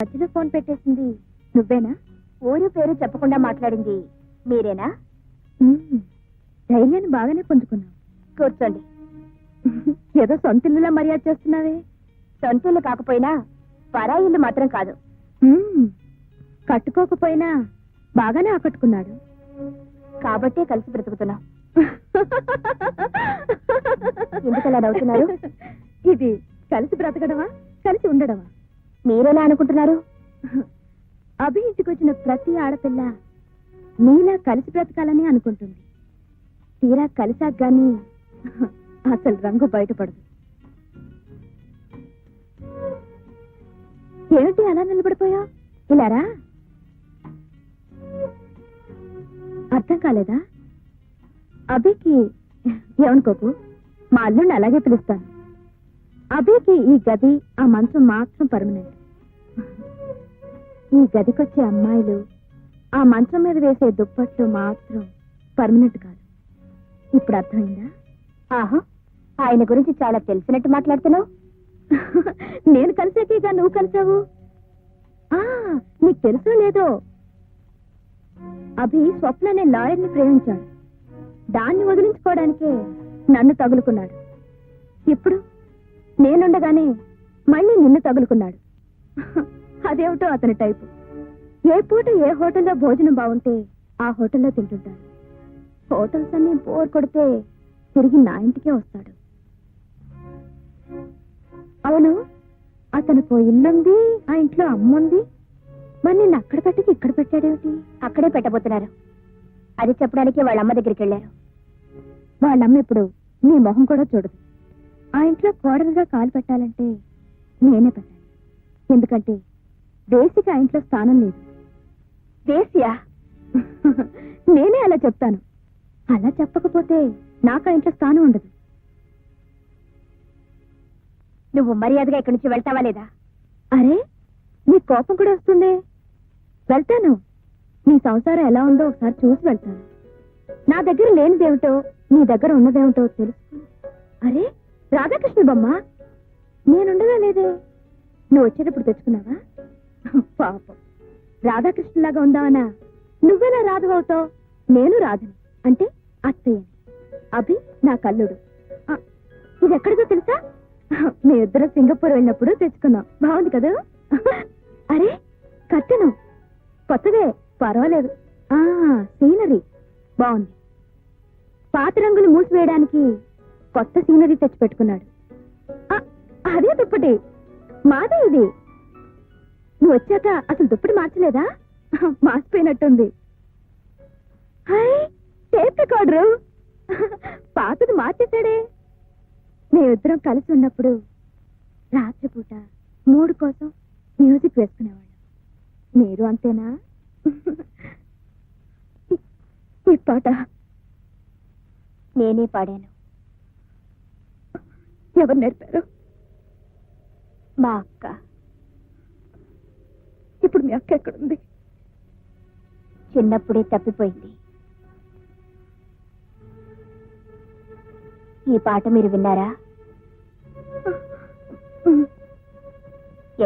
మధ్యలో ఫోన్ పెట్టేసింది. నువ్వేనా? ఊరు పేరు చెప్పకుండా మాట్లాడింది. మీరేనా. ధైర్యాన్ని బాగానే పుంజుకున్నావు కూర్చోండి. ఏదో సొంత ఇల్లులా మర్యాద చేస్తున్నావే? సొంత ఇల్లు కాకపోయినా పరాయి ఇల్లు మాత్రం కాదు. కట్టుకోకపోయినా బాగానే ఆకట్టుకున్నాడు. కాబట్టే కలిసి బ్రతుకుతున్నాం. ఎందుకలా నవ్వుతున్నారు? ఇది కలిసి బ్రతకడమా? కలిసి ఉండడమా? మీరెలా అనుకుంటున్నారు? అభి ప్రతి ఆడపిల్ల నీలా కలిసి బ్రతకాలని అనుకుంటుంది. తీరా కలిసాక గాని అసలు రంగు బయటపడదు. ఏమిటి అలా నిలబడిపోయా ఇలారా? అర్థం కాలేదా? అభికి ఏమనుకోకు మా అల్లుడిని అలాగే పిలుస్తాను. అభికి ఈ గది ఆ మంచం మాత్రం పర్మనెంట్. ఈ గదికొచ్చే అమ్మాయిలు ఆ మంచం మీద వేసే దుప్పట్లు మాత్రం పర్మనెంట్ కాదు. ఇప్పుడు అర్థమైందా? ఆహా ఆయన గురించి చాలా తెలిసినట్టు మాట్లాడుతున్నావు. నేను కలిసాకేగా నువ్వు కలిసావు? ఆ, నీకు తెలుసో లేదో? అభి స్వప్న అనే లాయర్ని ప్రేమించాడు. దాన్ని వదిలించుకోవడానికే నన్ను తగులుకున్నాడు. ఇప్పుడు నేనుండగానే మళ్ళీ నిన్ను తగులుకున్నాడు. అదేమిటో అతని టైపు. ఏ పూట ఏ హోటల్లో భోజనం బాగుంటే ఆ హోటల్లో తింటుంటాడు హోటల్స్ అన్ని బోర్ కొడితే తిరిగి నా ఇంటికే వస్తాడు. అవును అతనికి ఓ ఇల్లుంది ఆ ఇంట్లో అమ్ముంది. మరి నిన్ను అక్కడ పెట్టకి ఇక్కడ పెట్టాడేమిటి? అక్కడే పెట్టబోతున్నారు. అది చెప్పడానికి వాళ్ళ అమ్మ దగ్గరికి వెళ్ళారు. వాళ్ళమ్మ ఇప్పుడు నీ మొహం కూడా చూడదు. ఆ ఇంట్లో కోడలుగా కాలు పెట్టాలంటే నేనే పెట్టాలి. ఎందుకంటే దేశికి ఆ ఇంట్లో స్థానం లేదు. దేశియా నేనే అలా చెప్తాను. అలా చెప్పకపోతే నాకు ఆ ఇంట్లో స్థానం ఉండదు. నువ్వు మర్యాదగా ఇక్కడి నుంచి వెళ్తావా లేదా? అరే నీ కోపం కూడా వస్తుంది. వెళ్తాను. నీ సంసారం ఎలా ఉందో ఒకసారి చూసి వెళ్తాను. నా దగ్గర లేనిదేమిటో నీ దగ్గర ఉన్నదేమిటో తెలుసు అరే రాధాకృష్ణ బొమ్మ నేనుండగా లేదే? నువ్వు వచ్చేటప్పుడు తెచ్చుకున్నావా? పాపం. రాధాకృష్ణలాగా ఉందావనా నువ్వెలా రాధవవుతావు నేను రాధని అంటే అత్తయ్యని. అభి నా కల్లుడు. ఆ, ఇది ఎక్కడిదో తెలుసా? మీ ఇద్దరు సింగపూర్ వెళ్ళినప్పుడు తెచ్చుకున్నాం. బాగుంది కదా? అరే కట్టెను. కొత్తదే పర్వాలేదు. ఆ సీనరీ. బాగుంది. పాత రంగులు మూసివేయడానికి కొత్త సీనరీ తెచ్చి పెట్టుకున్నాడు ఆ, అదే దుప్పటి. మాదే ఇది. నువ్వు వచ్చాక అసలు దుప్పటి మార్చలేదా? మార్చిపోయినట్టుంది. Hi tape recorder. పాతది మార్చేశాడే. మేమిద్దరం కలిసి ఉన్నప్పుడు రాత్రిపూట మూడు కోసం మ్యూజిక్ వేసుకునేవాళ్ళం. మీరు అంతేనా? ఈ పాట నేనే పాడాను. ఎవరు నేర్పారు? మా అక్క. ఇప్పుడు మీ అక్క ఎక్కడుంది? చిన్నప్పుడే తప్పిపోయింది. ఈ పాట మీరు విన్నారా?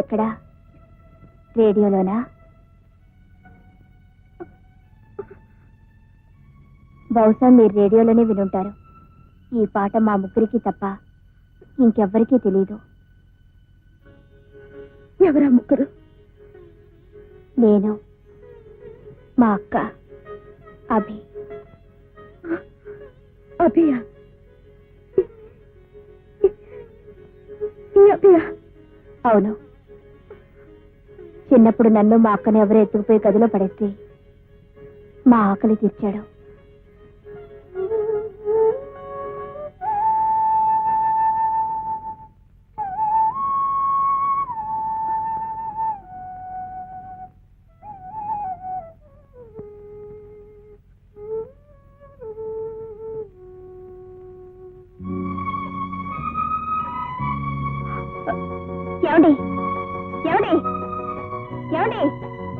ఎక్కడా? రేడియోలోనా? బహుశా మీరు రేడియోలోనే వినుంటారు. ఈ పాట మా ముగ్గురికి తప్ప ఇంకెవ్వరికీ తెలియదు ఎవరా ముగ్గురు? నేను మా అక్క అభి. అభియా. అవును. చిన్నప్పుడు నన్ను మా అక్కని ఎవరు ఎత్తుకుపోయి గదిలో పడేస్తే మా ఆకలి తీర్చాడు. ఎవడి ఎవడి ఎవడి